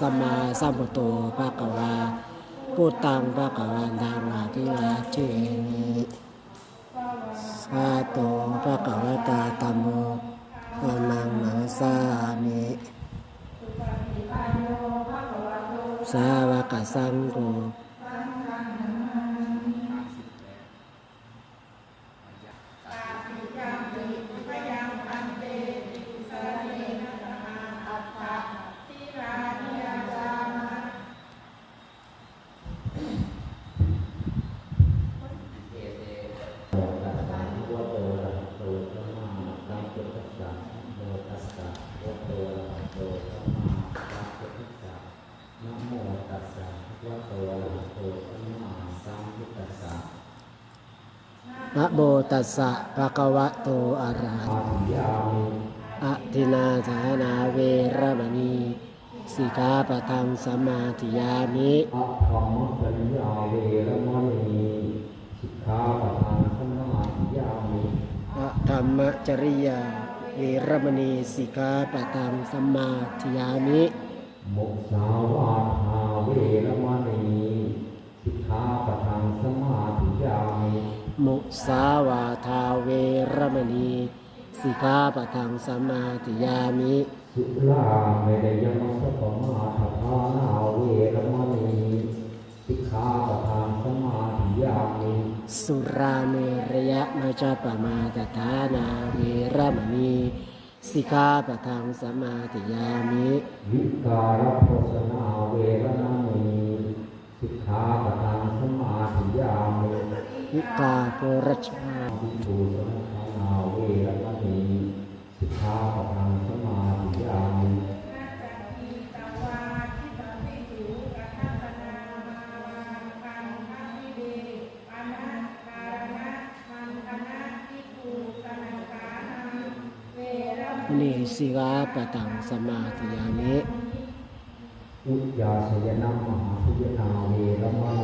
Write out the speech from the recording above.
สัมมาสัมพุทโธภะคะวาพุทธังภะคะวันตังอาทิวาเทมิสาตุภะคะวะตาตัมโมธัมมังนัมสสามิสาวกสังโฆ นะโมตัสสะภะคะวะโตอะระหะโตอะทินาฐานาเวระมณีสิกขาปะทังสมมาธิยามิอะธรรมสัญญาเวรมณีสิกขาปะทังสมาธิยามิอะธรรมจริยาเวระมณีสิกขาปะทังสมมาธิยามิมุสาว มิมุสาวาทาเวระมณี สิกขาปะทังสมมาธิยามิสุลาเมรยมัสสปมาทฐานาเวรมณีสิกขาปะทังสมาธิยามิสุราเมรยะมาจาปมาตฐานาเวระมณีสิกขาปะทังสมมาธิยามิวิการโภสนาเวรมณีสิกขาปะทังสมาธิยามิ วิกาโปรชาภิกขุสงฆานาเวรมณีสิกขาปทังสมาธิยามินิสิกขาปะทังสมาธิยามิอุจยาสยนามหาสยนาเวรมณี